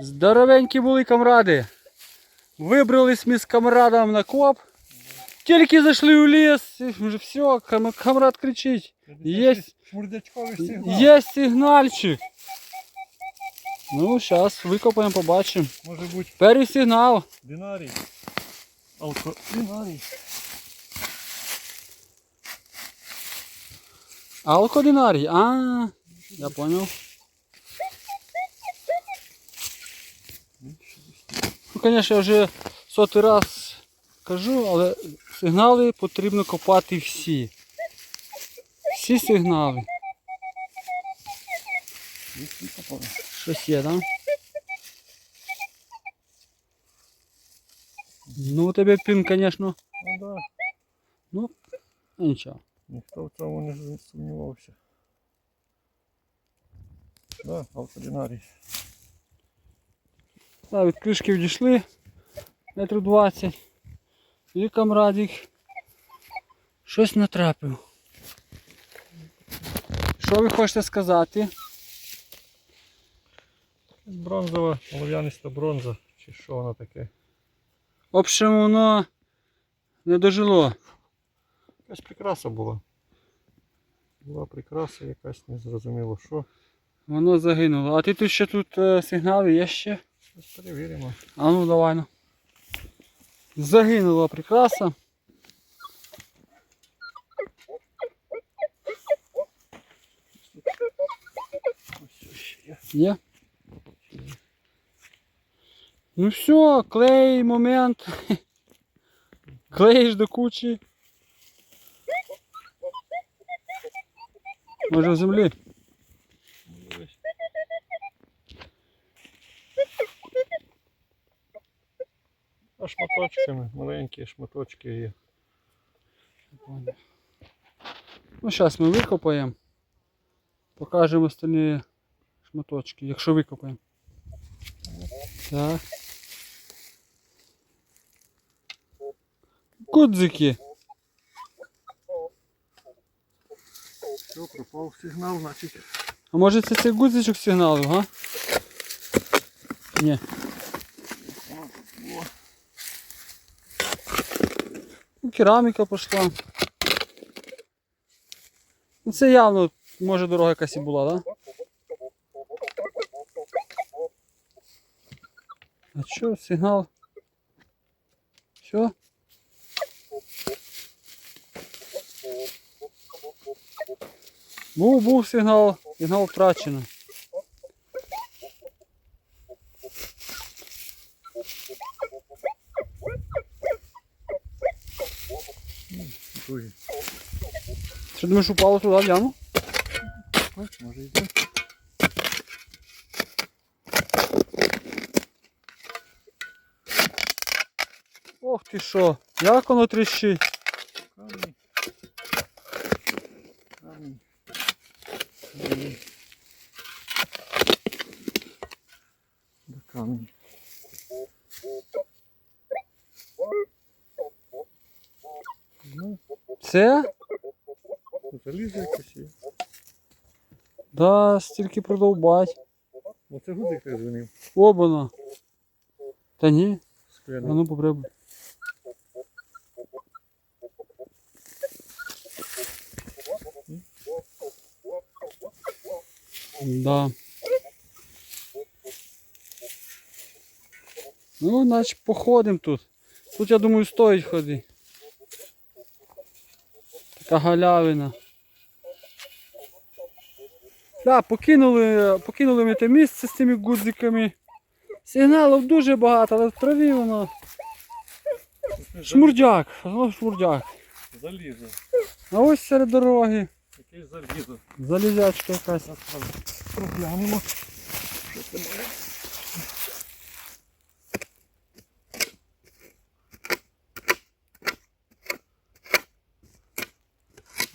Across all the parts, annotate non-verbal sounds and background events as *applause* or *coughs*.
Здоровенькі були камради. Вибрались ми з камрадом на коп. Тільки зайшли у ліс, вже все, кам- камрад кричить. Є, сигнал. є сигнальчик. Ну, зараз викопаємо, побачимо. Може бути Перший сигнал. динарій. Алко... Динарій. Алкодинарій. А, я понял. Звісно, я вже сотий раз кажу, але сигнали потрібно копати всі. Всі сигнали. Щось є, так? Да? Ну, у тебе пін, звісно, Ну да. ну, нічого. Ніхто в цьому не сумнівався. Да, алкодинарій. Так, від кришки відійшли метрів 20. І камрадик щось натрапив. Що ви хочете сказати? Бронзова, олов'яниста бронза. Чи що вона таке? В общем, воно не дожило. Якась прикраса була. Була прикраса якась, не зрозуміло що. Воно загинуло. А ти тут ще тут е, сигнали є ще? Щось перевіримо. А ну давай ну. Загинула прикраса. Є. Ну все, клей, момент. Клеїш до кучі. Може в землі? А шматочками, маленькі шматочки є. Ну зараз ми викопаємо. Покажемо остальні шматочки, якщо викопаємо. Так. Гудзики. Все, пропав сигнал, значить. А може це цей гудзичок сигналу, га? Ні. О, Ну, Кераміка пішла. Ну це явно, може дорога якась і була, так? Да? А що, сигнал? Що? Був, був сигнал, сигнал втрачено. Друзі. Що думаєш, упало туди в яму? Може йде. Ох ти що, як воно тріщить? Камінь. Камінь. Камінь. Камінь. Це? залізо якось є. Да, стільки продовбать. Оце гудик так дзвонив. Обана. Та ні, а Скляний. ну попробуй. Да. Ну, значить, походимо тут. Тут, я думаю, стоїть ходи. Така галявина. Да, покинули, покинули ми те місце з цими гудзиками. Сигналів дуже багато, але в траві воно. Шмурдяк, воно шмурдяк. Залізо. А ось серед дороги. Якесь залізо. Залізячка якась. Зараз проглянемо. Що це може?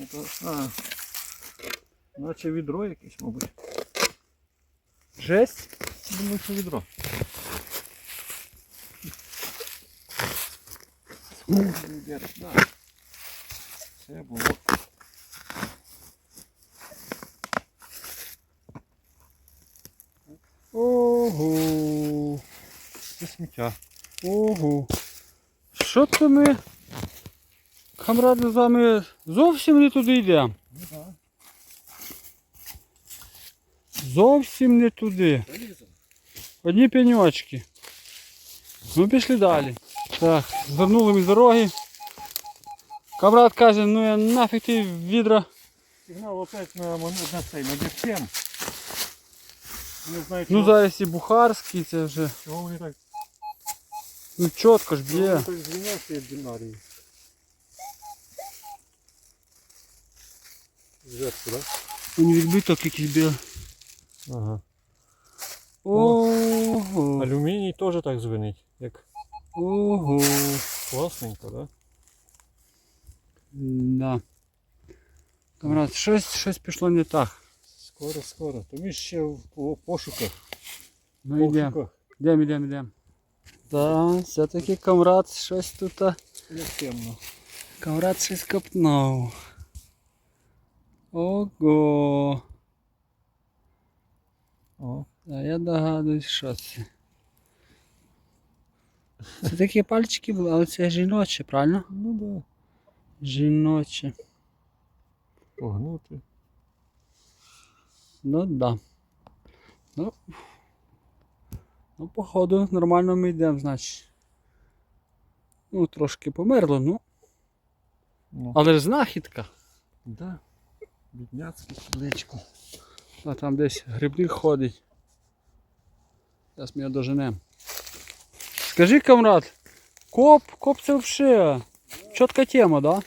Ото, а, наче відро якесь, мабуть. Жесть. Думаю, що відро. Це було. Ого. Це сміття. Ого. Що то ми, камради, з вами зовсім не туди йдемо. Зовсім не туди. Одні пеньочки. Ну пішли далі. Так, звернули ми з дороги. Камрад каже, ну я нафіг ти відра. Сигнал опять на, на цей, на. Не знаю, Ну чого, зараз і бухарський, це вже. чого вони так, Ну чітко ж чого б'є. вони так звільняються від бінарії. Зверху, так? Він відбиток якийсь б'є. Ага. Ого. Алюміній теж так звенить, як Ого. класненько, да? Да. Камрад, щось, щось пішло не так. Скоро, скоро. То ми ж ще в по- пошуках. Ну йдемо. Пошуках. Йдемо, йдемо, йдемо. Да, все-таки камрад щось тут. а, Як темно. Камрад щось копнув. Ого. О, А я догадуюсь, що це. Це такі пальчики були, але це жіноче, правильно? ну да. Жіноче. Погнути. Ну да. Ну, ну походу нормально ми йдемо, значить. Ну, трошки померло, ну. Ну, Але ж знахідка. да. Бідняцьке сердечко. А там десь грибник ходить. Зараз ми його доженемо. Скажи, камрад, коп, коп це взагалі чітка тема, да?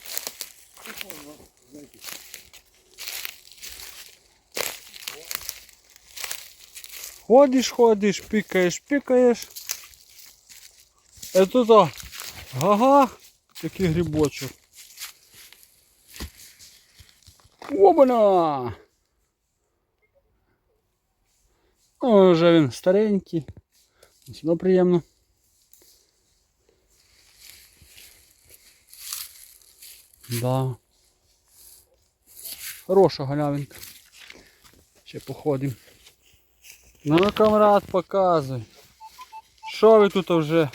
Ходиш, ходиш, пікаєш, пікаєш. Это то, ага, такий грибочок. Обана! О, вже він старенький. Сюди приємно. Да. Хороша галявинка. Ще походимо. Ну, камрад, показуй. Що ви тут вже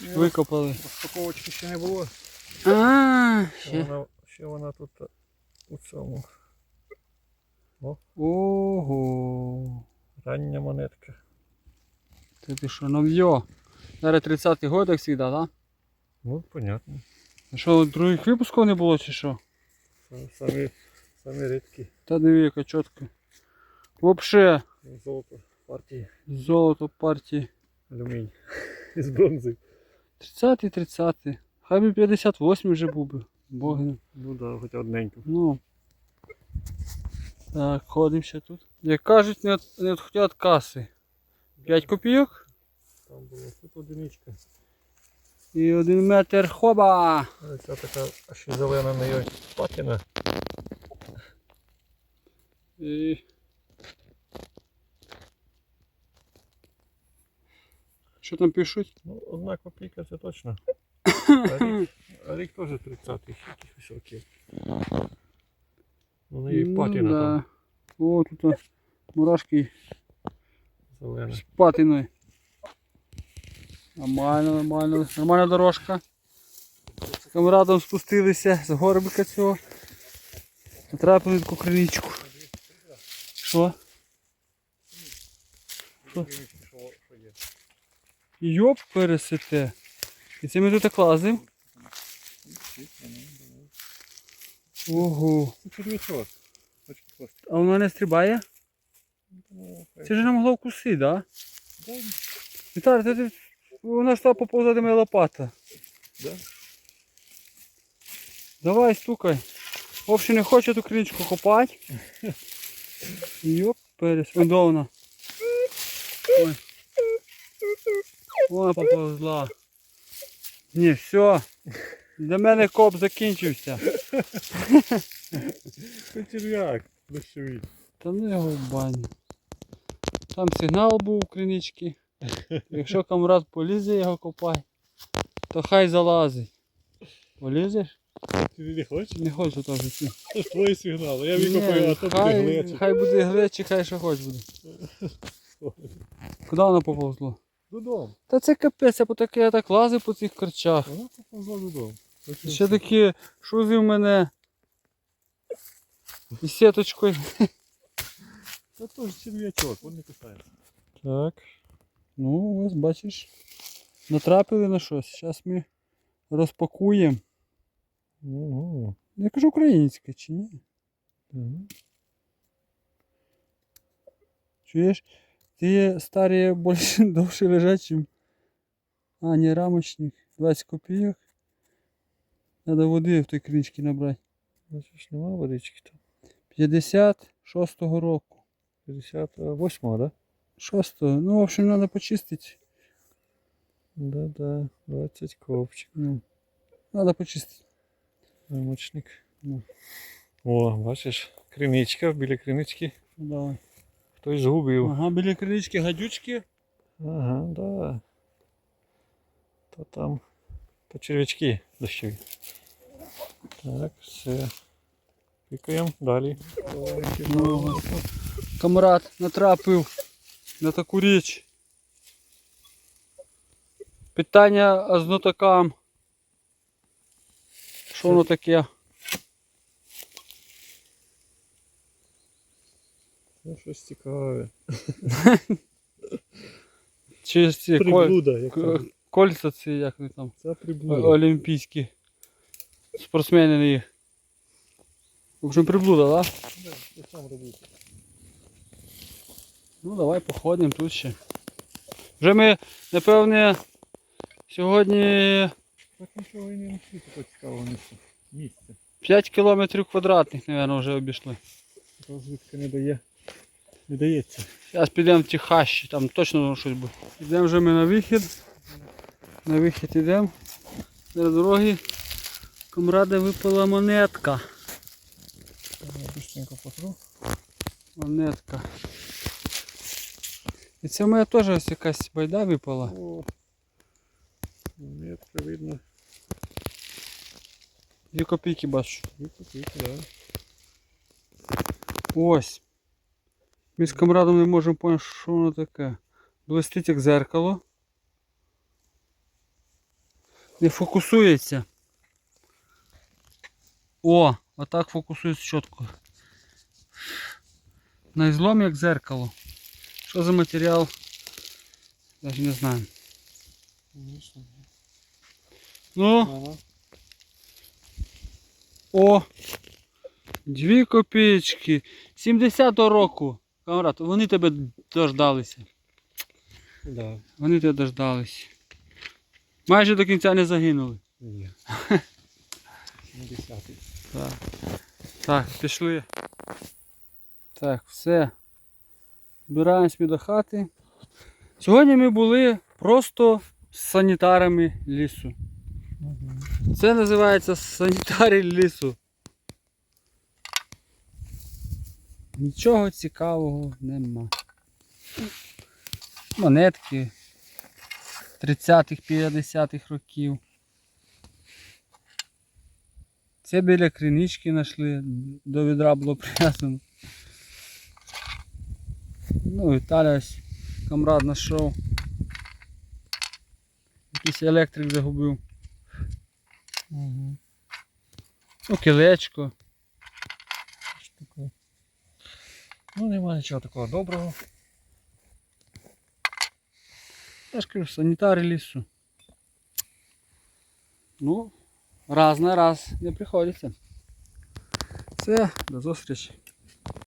викопали? Розпаковочки ще не було. А, Ще ще. вона, ще вона тут у цьому. Ого. Рання монетка. Ти ти що, нов'йо. Зараз 30-й год, як завжди, так? Ну, понятно. А що, других випусків не було чи що? Самі, самі рідкі. Та яка чітка. Вообще, Золото партії. золото партії. Алюмінь. *laughs* Із бронзи. 30-й, 30-й. Хай би 58 вже був би. Боги. Ну да, хоча одненько. Ну. Так, ходимо ще тут. Як кажуть, не, не відходя від каси. 5 копійок Там було тут одиничка. і 1 метр хоба. Ця така і зелена на її патіна. І... Що там пишуть? Ну, одна копійка це точно. *coughs* А рік, теж 30-й, якийсь високий. Ну, на її патіна там О, тут мурашки зелена. з патиною. Нормально, нормально. Нормальна дорожка. З камрадом спустилися з горбика цього. Натрапили таку криничку. Що? Що? Йоп пересете. І це ми тут так лазимо. Ого. Це червячок. А воно не стрибає? Ну. Це ж не могло вкусити, да? Віталій, ти, ти, вона стала поповзати моя лопата. да. Давай, стукай. Вовше не хоче ту криничку копати. Йоп, перес. Ой, де вона? Ой. Вона поповзла. Ні, все. Для мене коп закінчився. Це черв'як. Дощовий. Та ну його в баню. Там сигнал був у кринички. Якщо камрад полізе його копай, то хай залазить. Полізеш? Ти не хочеш? Не хочу теж. йти. Це ж твої сигнали. Я Ні, викопаю, а то буде хай, глечик. хай буде глечик, хай що хоч буде. Куди воно поповзло? Додому. Та це капець, я по таке я так лазив по цих корчах. Вона поповзла додому. Ще такі шузи в мене. І сіточкою. Це теж черв'ячок, він не кусається. Так. Ну, ось бачиш. Натрапили на щось. Зараз ми розпакуємо. Ого. Я кажу українське чи ні? Мгм. Чуєш? Ті старі більше *laughs* довше лежать, чим. А, ні, рамочник. 20 копійок. Треба води в той криничці набрати. Бачиш, нема водички там. 56-го року. 58-го, да? 6-го. Ну, в общем, треба почистити. Да-да, 20 ковчик. Ну, треба почистити. Рамочник. Ну. О, бачиш, криничка, біля кринички Ну, давай. хтось згубив. Ага, біля кринички гадючки. Ага, да. То там то червячки дощові. Так, все. Пікаємо далі. Ну, камрад натрапив на таку річ. Питання знатокам. Що воно таке? Це щось цікаве. Чи ці коль... Приблуда, як кольця ці, як вони там, Це приблуда. олімпійські. Спортсмени їх. В общем, приблуда, так? Да? Ну давай походимо тут ще. Вже ми, напевне, сьогодні Так нічого і не знайшли такого цікавого місця. Місця. 5 кілометрів квадратних, мабуть, вже обійшли. Розвідка не дає. Не дається. Зараз підемо в ті хащі, там точно щось буде. Йдемо вже ми на вихід. На вихід йдемо. На дороги. Комрада випала монетка. Я быстренько потру. Монетка. І це моя теж ось якась байда випала. О, метка видно. Дві копійки бачу. Викупити, да. Ось. Ми з камрадом не можемо поняти, що воно таке. Блистить як зеркало. Не фокусується. О, отак фокусується чітко. На ізлом як зеркало. Що за матеріал? Навіть не знаю. Ну, о! Дві копійки. 70-го року. Камрад, вони тебе дождалися. Да. Вони тебе дождались. Майже до кінця не загинули. Ні. На *laughs* десятий. Так. Так, пішли. Так, все. Збираємось ми до хати. Сьогодні ми були просто з санітарами лісу. Це називається санітари лісу. Нічого цікавого нема. Монетки 30-х, 50-х років. Це біля кринички знайшли, до відра було прив'язано. Ну, Віталя ось камрад знайшов. Якийсь електрик загубив. Угу. Ну, кілечко. Ну, нема нічого такого доброго. Я ж кажу, санітари лісу. Ну, раз на раз не приходиться. Все, до зустрічі.